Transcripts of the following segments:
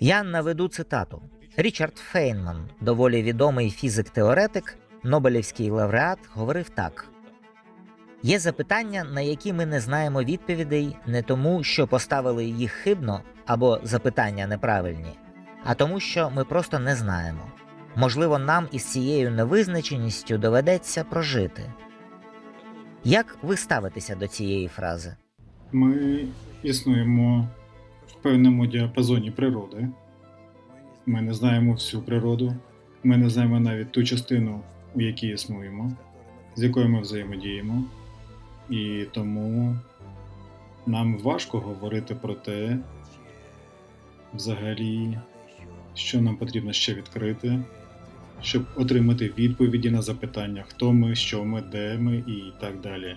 Я наведу цитату. Річард Фейнман, доволі відомий фізик-теоретик, Нобелівський лауреат, говорив так: є запитання, на які ми не знаємо відповідей не тому, що поставили їх хибно або запитання неправильні, а тому, що ми просто не знаємо. Можливо, нам із цією невизначеністю доведеться прожити. Як ви ставитеся до цієї фрази? Ми існуємо в певному діапазоні природи. Ми не знаємо всю природу, ми не знаємо навіть ту частину, у якій існуємо, з якою ми взаємодіємо. І тому нам важко говорити про те, взагалі, що нам потрібно ще відкрити, щоб отримати відповіді на запитання, хто ми, що ми, де ми і так далі.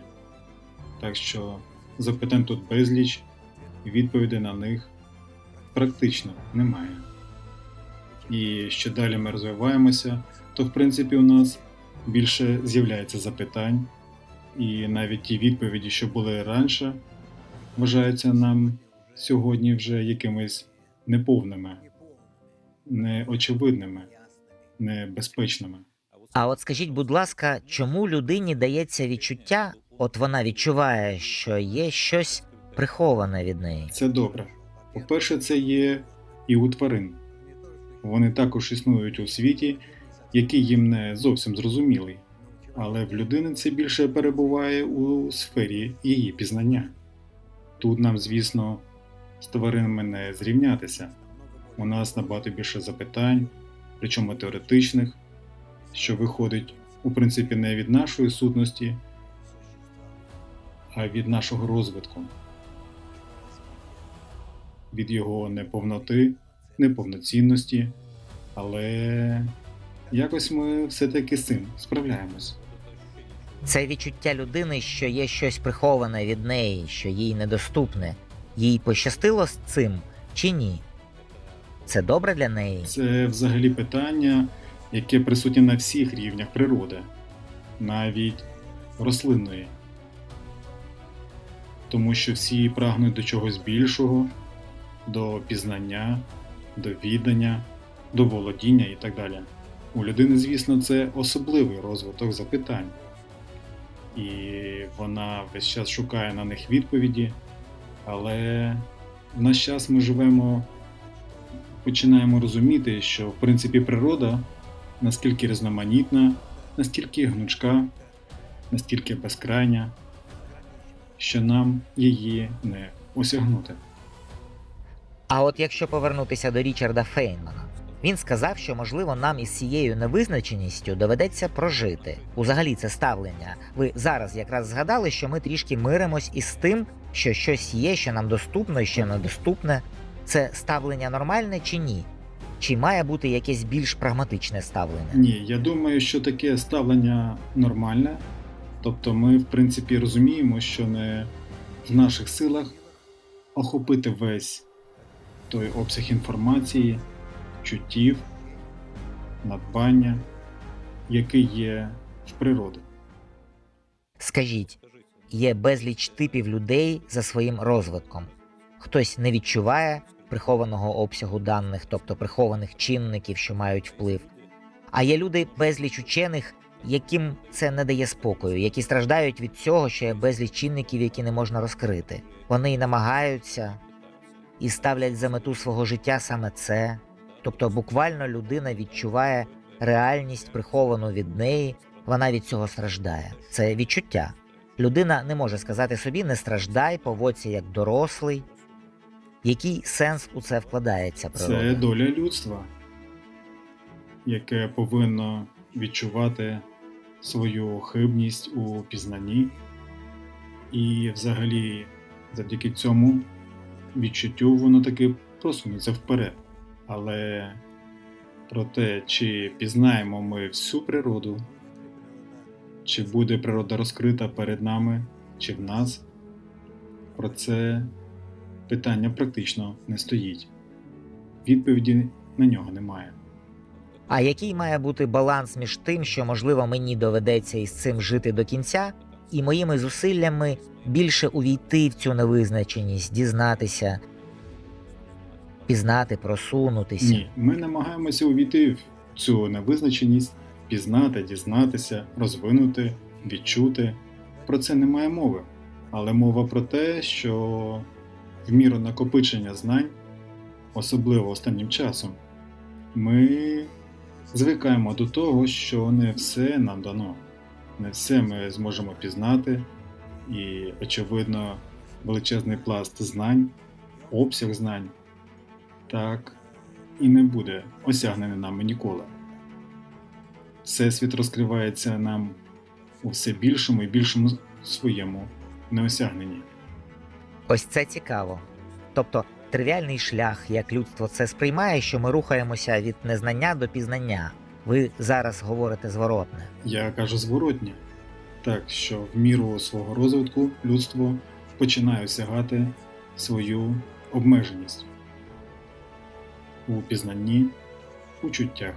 Так що запитань тут безліч, і відповідей на них практично немає. І що далі ми розвиваємося, то в принципі у нас більше з'являється запитань, і навіть ті відповіді, що були раніше, вважаються нам сьогодні вже якимись неповними, неочевидними, небезпечними. А от скажіть, будь ласка, чому людині дається відчуття, от вона відчуває, що є щось приховане від неї? Це добре. По-перше, це є і у тварин. Вони також існують у світі, який їм не зовсім зрозумілий, але в людини це більше перебуває у сфері її пізнання. Тут нам, звісно, з тваринами не зрівнятися. У нас набагато більше запитань, причому теоретичних, що виходить у принципі не від нашої сутності, а від нашого розвитку від його неповноти, неповноцінності, але якось ми все-таки з цим справляємось. Це відчуття людини, що є щось приховане від неї, що їй недоступне. Їй пощастило з цим чи ні? Це добре для неї? Це взагалі питання, яке присутнє на всіх рівнях природи, навіть рослинної. Тому що всі прагнуть до чогось більшого, до пізнання, до віддання, до володіння і так далі. У людини, звісно, це особливий розвиток запитань, і вона весь час шукає на них відповіді, але в наш час ми живемо, починаємо розуміти, що в принципі природа наскільки різноманітна, настільки гнучка, настільки безкрайня, що нам її не осягнути. А от якщо повернутися до Річарда Фейнмана, він сказав, що можливо нам із цією невизначеністю доведеться прожити. Узагалі це ставлення. Ви зараз якраз згадали, що ми трішки миримось із тим, що щось є, що нам доступно і що недоступне. Це ставлення нормальне чи ні? Чи має бути якесь більш прагматичне ставлення? Ні, я думаю, що таке ставлення нормальне. Тобто ми, в принципі, розуміємо, що не в наших силах охопити весь той обсяг інформації, чуттів, надбання, який є в природі. Скажіть, є безліч типів людей за своїм розвитком. Хтось не відчуває прихованого обсягу даних, тобто прихованих чинників, що мають вплив. А є люди безліч учених, яким це не дає спокою, які страждають від цього, що є безліч чинників, які не можна розкрити. Вони й намагаються і ставлять за мету свого життя саме це. Тобто, буквально людина відчуває реальність, приховану від неї, вона від цього страждає. Це відчуття. Людина не може сказати собі не страждай, поводься як дорослий. Який сенс у це вкладається Це доля людства, яке повинно відчувати свою хибність у пізнанні, і взагалі завдяки цьому відчуттю воно таки просунеться вперед. Але про те, чи пізнаємо ми всю природу, чи буде природа розкрита перед нами, чи в нас, про це питання практично не стоїть. Відповіді на нього немає. А який має бути баланс між тим, що можливо мені доведеться із цим жити до кінця, і моїми зусиллями більше увійти в цю невизначеність, дізнатися, пізнати, просунутися. Ні, ми намагаємося увійти в цю невизначеність, пізнати, дізнатися, розвинути, відчути. Про це немає мови. Але мова про те, що в міру накопичення знань, особливо останнім часом, ми звикаємо до того, що не все нам дано, не все ми зможемо пізнати, і, очевидно, величезний пласт знань, обсяг знань так і не буде осягнений нами ніколи. Всесвіт розкривається нам у все більшому і більшому своєму неосягненні. Ось це цікаво. Тобто тривіальний шлях, як людство це сприймає, що ми рухаємося від незнання до пізнання. Ви зараз говорите зворотне. Я кажу зворотнє, так що в міру свого розвитку людство починає осягати свою обмеженість у пізнанні, у чуттях.